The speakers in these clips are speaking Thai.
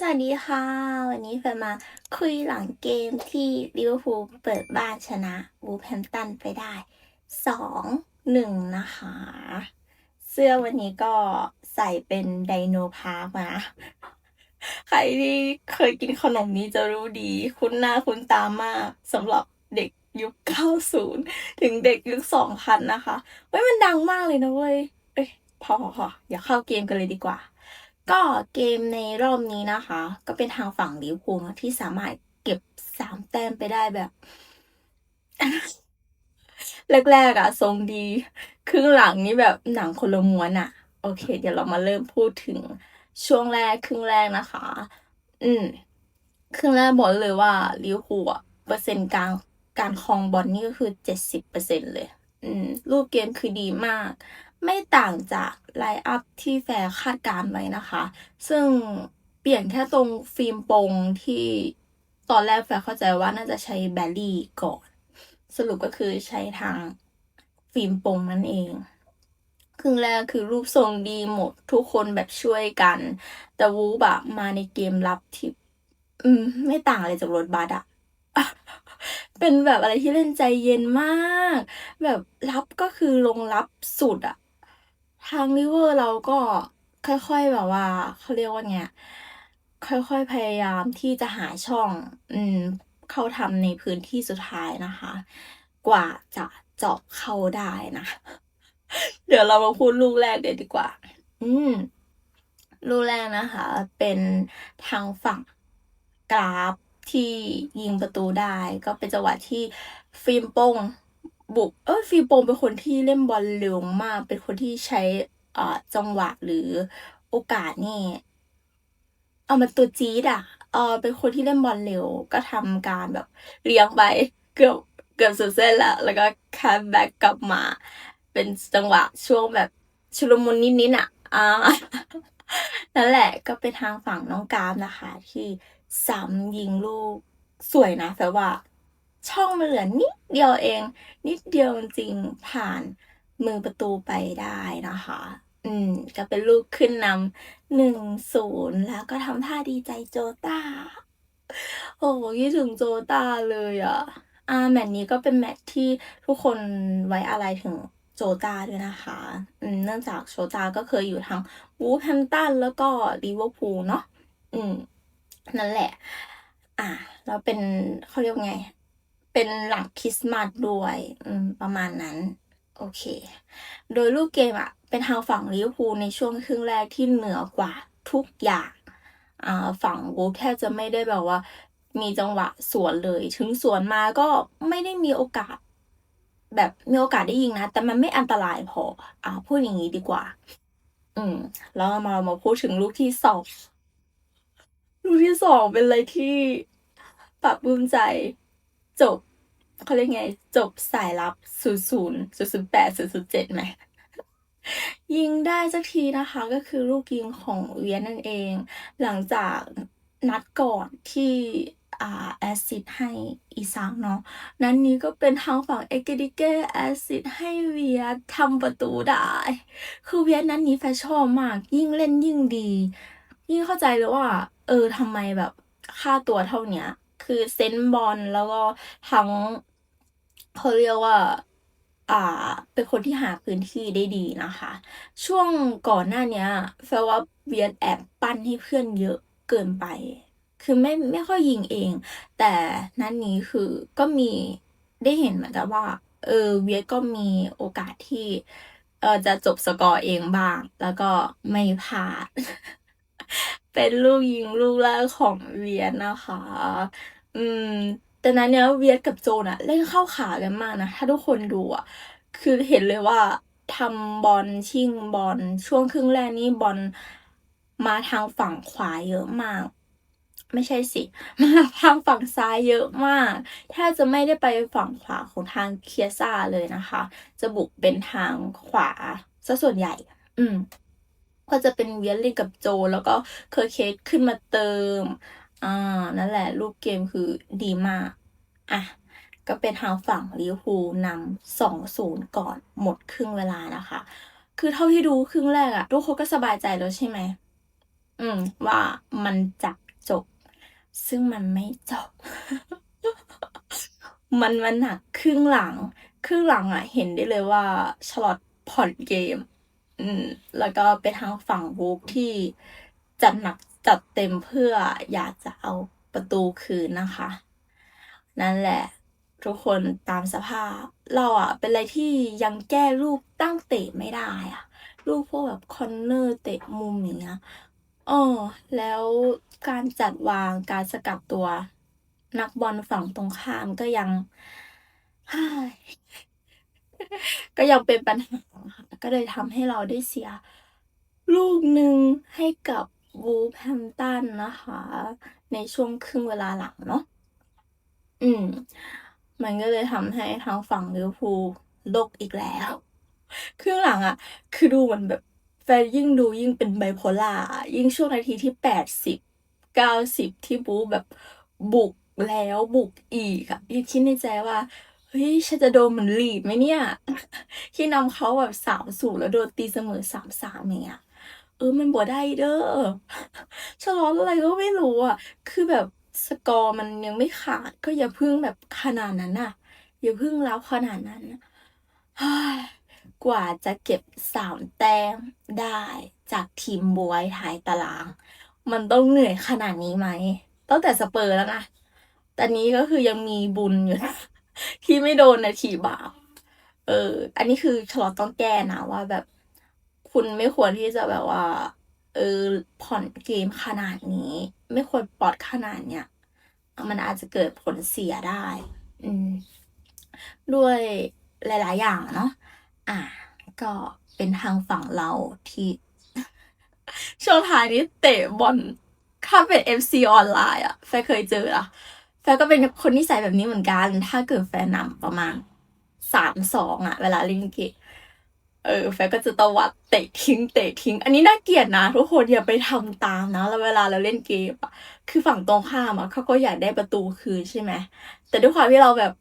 สวัสดีค่ะ วันนี้แฟนมาคุยหลังเกมที่ลิเวอร์พูลเปิดบ้านชนะบูแฮมตันไปได้สองหนึ่งนะคะ เสื้อวันนี้ก็ใส่เป็นไดโนพาร์คมาใครที่เคยกินขนมนี้จะรู้ดี คุ้นหน้าคุ้นตามากสำหรับเด็กยุค 90 ถึงเด็กยุค 2000 นะคะเว้ยมันดังมากเลยนะเว้ย เอ้ยพอพออย่าเข้าเกมกันเลยดีกว่า ก็เกมในรอบนี้นะคะ ก็เป็นทางฝั่งลิเวอร์พูลที่สามารถเก็บสามแต้มไปได้แบบ แรกๆอะทรงดี ครึ่งหลังนี่แบบหนังคนละม้วนอะโอเค เดี๋ยวเรามาเริ่มพูดถึงช่วงแรกครึ่งแรกนะคะ อืมครึ่งแรกบอกเลยว่าลิเวอร์พูลอะเปอร์เซ็นต์การการครองบอลนี่ก็คือเจ็ดสิบเปอร์เซ็นเลย อืมรูปเกมคือดีมาก ไม่ต่างจากไลน์อัพที่แฟร์คาดการณ์ไว้นะคะ ซึ่งเปลี่ยนแค่ตรงฟิล์มโปงที่ตอนแรกแฟร์เข้าใจว่าน่าจะใช้แบลลี่ก่อน สรุปก็คือใช้ทางฟิล์มโปงนั่นเองครึ่งแรกคือรูปทรงดีหมดทุกคนแบบช่วยกัน แต่วูบอะมาในเกมรับที่อืม ไม่ต่างอะไรจากรถบัสอะเป็นแบบอะไรที่เล่นใจเย็นมาก แบบรับก็คือลงรับสุดอะ ทางลิเวอร์เราก็ค่อยๆแบบว่าเขาเรียกว่าไงค่อยๆพยายามที่จะหาช่อง อืม เข้าทำในพื้นที่สุดท้ายนะคะ กว่าจะเจาะเข้าได้นะ เดี๋ยวเรามาพูดลูกแรกเดี๋ยวดีกว่า อืม ลูกแรกนะคะ เป็นทางฝั่งกราฟที่ยิงประตูได้ ก็เป็นจังหวะที่ฟิล์มโป้ง บุกเออฟิล์มโป้งเป็นคนที่เล่นบอลเร็วมาก เป็นคนที่ใช้อ่าจังหวะหรือโอกาสนี่เอามันตัวจี๊ดอะเออเป็นคนที่เล่นบอลเร็วก็ทำการแบบเลี้ยงไปเกือบเกือบสุดเส้นแล้วแล้วก็คัมแบ็กกลับมา เป็นจังหวะช่วงแบบชุลมุนนิดๆอะอ่านั่นแหละก็เป็นทางฝั่งน้องกามนะคะ ที่ซ้ำยิงลูกสวยนะแต่ว่า ช่องมันเหลือนิดเดียวเอง นิดเดียวจริงผ่านมือประตูไปได้นะคะ อืม ก็เป็นลูกขึ้นนำหนึ่งศูนย์แล้วก็ทำท่าดีใจโจตาโอ้คิดถึงโจตาเลยอะอ่าแมตช์นี้ก็เป็นแมตช์ที่ทุกคนไว้อะไรถึงโจตาด้วยนะคะอืมเนื่องจากโจตาก็เคยอยู่ทางวูแฮมป์ตันแล้วก็ลิเวอร์พูลเนาะอืม นั่นแหละ อ่าแล้วเป็นเขาเรียกไง เป็นหลังคริสต์มาสด้วยประมาณนั้น โอเค โดยลูกเกมอะเป็นทางฝั่งลิเวอร์พูลในช่วงครึ่งแรกที่เหนือกว่าทุกอย่างฝั่งวูฟแทบจะไม่ได้แบบว่า มีจังหวะสวนเลย ถึงสวนมาก็ไม่ได้มีโอกาส แบบมีโอกาสได้ยิงนะ แต่มันไม่อันตรายพออ่าพูดอย่างนี้ดีกว่า อืม แล้วมามาพูดถึงลูกที่สองลูกที่สองเป็นอะไรที่ปรับปลื้มใจจบ เขาเรียกไง จบสายลับศูนย์ศูนย์ศูนย์ศูนย์แปดศูนย์ศูนย์เจ็ดไหมยิงได้สักทีนะคะ ก็คือลูกยิงของเวียนนั่นเอง หลังจากนัดก่อนที่อ่าแอซิดให้อีซังเนาะ นั้นนี้ก็เป็นทางฝั่งเอเกดิเกแอซิดให้เวียทำประตูได้ คือเวียนั้นนี้แฟนชอบมาก ยิ่งเล่นยิ่งดี ยิ่งเข้าใจเลยว่า เออทำไมแบบค่าตัวเท่าเนี้ย คือเซนส์บอลแล้วก็ทั้ง เขาเรียกว่า อ่า เป็นคนที่หาพื้นที่ได้ดีนะคะ ช่วงก่อนหน้าเนี้ยแฟนว่าเวียดแอบปั้นให้เพื่อนเยอะเกินไป คือไม่ไม่ค่อยยิงเอง แต่นัดนี้คือก็มีได้เห็นเหมือนกันว่า เออเวียดก็มีโอกาสที่เออจะจบสกอร์เองบ้าง แล้วก็ไม่พลาด เป็นลูกยิงลูกแรกของเวียดนะคะ อืม แต่นั้นเนี้ยเวียดกับโจนอะเล่นเข้าขากันมากนะ ถ้าทุกคนดูอะคือเห็นเลยว่าทำบอลชิงบอลช่วงครึ่งแรกนี่บอลมาทางฝั่งขวาเยอะมาก ไม่ใช่สิ มาทางฝั่งซ้ายเยอะมากแทบจะไม่ได้ไปฝั่งขวาของทางเคียซ่าเลยนะคะ จะบุกเป็นทางขวาซะส่วนใหญ่ อืม ก็จะเป็นเวียนเล่นกับโจ แล้วก็เคอร์เคสขึ้นมาเติม อ่า นั่นแหละ รูปเกมคือดีมาก อะก็เป็นทางฝั่งลิเวอร์พูลนำสองศูนย์ก่อนหมดครึ่งเวลานะคะ คือเท่าที่ดูครึ่งแรกอะทุกคนก็สบายใจแล้วใช่ไหม อืม ว่ามันจะจบ ซึ่งมันไม่จบ มันมาหนักครึ่งหลัง ครึ่งหลังอะเห็นได้เลยว่าชลอตผ่อนเกม อืม แล้วก็ไปทางฝั่งวูฟที่จัดหนักจัดเต็มเพื่ออยากจะเอาประตูคืนนะคะ นั่นแหละ ทุกคนตามสภาพ เราอะเป็นอะไรที่ยังแก้ลูกตั้งเตะไม่ได้อะลูกพวกแบบคอนเนอร์เตะมุมอย่างเงี้ยเออแล้วการจัดวางการสกัดตัว นักบอลฝั่งตรงข้ามก็ยังก็ยังเป็นปัญหาค่ะก็เลยทำให้เราได้เสีย ลูกหนึ่งให้กับวูแฮมตันนะคะ ในช่วงครึ่งเวลาหลังเนาะ อืม มันก็เลยทำให้ทางฝั่งลิเวอร์พูลลกอีกแล้วครึ่งหลังอะคือดูเหมือนแบบแฟนยิ่งดูยิ่งเป็นไบโพล่ายิ่งช่วงนาทีที่แปดสิบเก้าสิบที่บูแบบบุกแล้วบุกอีกอะยังคิดในใจว่าเฮ้ยฉันจะโดนเหมือนลีดไหมเนี่ย ที่นำเขาแบบสามศูนย์แล้วโดนตีเสมอสามสามเงี้ยเออมันบ่ได้เด้อฉลองอะไรก็ไม่รู้อะ คือแบบ สกอร์มันยังไม่ขาด ก็อย่าพึ่งแบบขนาดนั้นน่ะอย่าพึ่งรับขนาดนั้นกว่าจะเก็บสามแต้มได้จากทีมบวยท้ายตาราง มันต้องเหนื่อยขนาดนี้ไหมตั้งแต่สเปอร์แล้วนะต่นี้ก็คือยังมีบุญอยู่นะที่ไม่โดนนาทีบาปเออ อันนี้คือชลอตต้องแก้นะว่าแบบ คุณไม่ควรที่จะแบบว่า เออผ่อนเกมขนาดนี้ ไม่ควรปลอดขนาดเนี้ยมันอาจจะเกิดผลเสียได้ อืม ด้วยหลาย ๆ อย่างเนาะอะก็เป็นทางฝั่งเราที่ช่วงท้ายนี้เตะบอลถ้าเป็น FC ออนไลน์อะแฟนเคยเจออะแฟก็เป็นคนนิสัยแบบนี้เหมือนกัน ถ้าเกิดแฟนนำประมาณสามสองอะเวลาเล่นเกม เออแฟก็จะตวัดเตะทิ้งเตะทิ้ง อันนี้น่าเกลียดนะ ทุกคนอย่าไปทำตามนะแล้วเวลาเราเล่นเกมอะคือฝั่งตรงข้ามอะเขาก็อยากได้ประตูคืนใช่ไหมแต่ด้วยความที่เราแบบ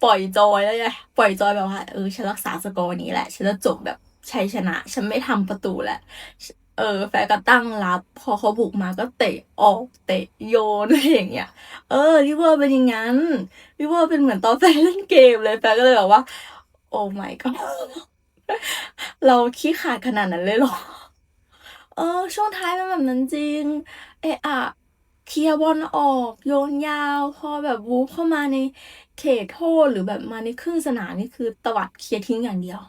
ปล่อยจอยแล้วไงปล่อยจอยแบบว่าเออฉันรักษาสกอร์นี้แหละฉันจะจบแบบชัยชนะ ฉันไม่ทำประตูแหละเออแฟก็ตั้งรับ พอเขาบุกมาก็เตะออกเตะโยนอะไรอย่างเงี้ย เออลิเวอร์เป็นอย่างนั้นลิเวอร์เป็นเหมือนตอนแฟเล่นเกมเลยแฟก็เลยแบบว่า โอ้ my god เราขี้ขาดขนาดนั้นเลยเหรอ เออ ช่วงท้ายเป็นแบบนั้นจริง เอะอะเคลียร์บอลออก โยนยาว พอแบบวูฟเข้ามาในเขตโทษหรือแบบมาในครึ่งสนามนี่คือตวัดเคลียร์ทิ้งอย่างเดียว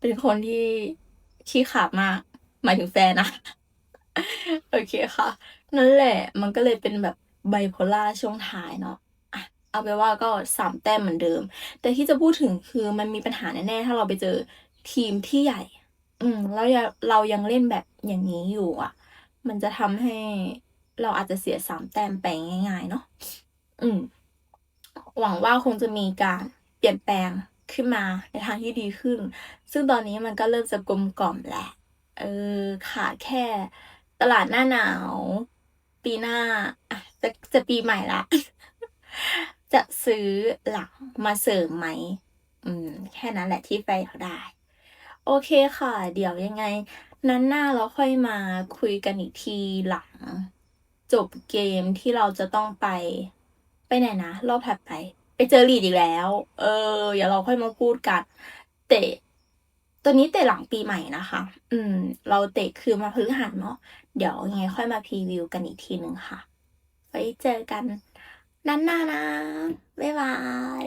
เป็นคนที่ขี้ขาดมากหมายถึงแฟนนะ โอเคค่ะ นั่นแหละ มันก็เลยเป็นแบบไบโพล่าช่วงท้ายเนาะ เอาไปนว่าก็สามแต้มเหมือนเดิม แต่ที่จะพูดถึงคือมันมีปัญหาแน่ๆถ้าเราไปเจอทีมที่ใหญ่ อืมแล้วยังเรายังเล่นแบบอย่างนี้อยู่อะ มันจะทำให้เราอาจจะเสียสามแต้มไปง่ายๆเนาะอืม หวังว่าคงจะมีการเปลี่ยนแปลงขึ้นมาในทางที่ดีขึ้น ซึ่งตอนนี้มันก็เริ่มจะกลมกล่อมแหละ เออขาดแค่ตลาดหน้าหนาว ปีหน้าอะจะจะปีใหม่ละ จะซื้อหลังมาเสริมไหม อืม แค่นั้นแหละที่แฟนเขาได้ โอเคค่ะ เดี๋ยวยังไง นั้นหน้าเราค่อยมาคุยกันอีกทีหลัง จบเกมที่เราจะต้องไป ไปไหนนะ รอบถัดไป ไปเจอลีดอีกแล้ว เออ เดี๋ยวเราค่อยมาพูดกัน เตะตัวนี้เตะหลังปีใหม่นะคะ อืม เราเตะคือมาพฤหัสเนาะ เดี๋ยวยังไงค่อยมาพรีวิวกันอีกทีหนึ่งค่ะ ไว้เจอกัน นั้นนานะบ๊ายบาย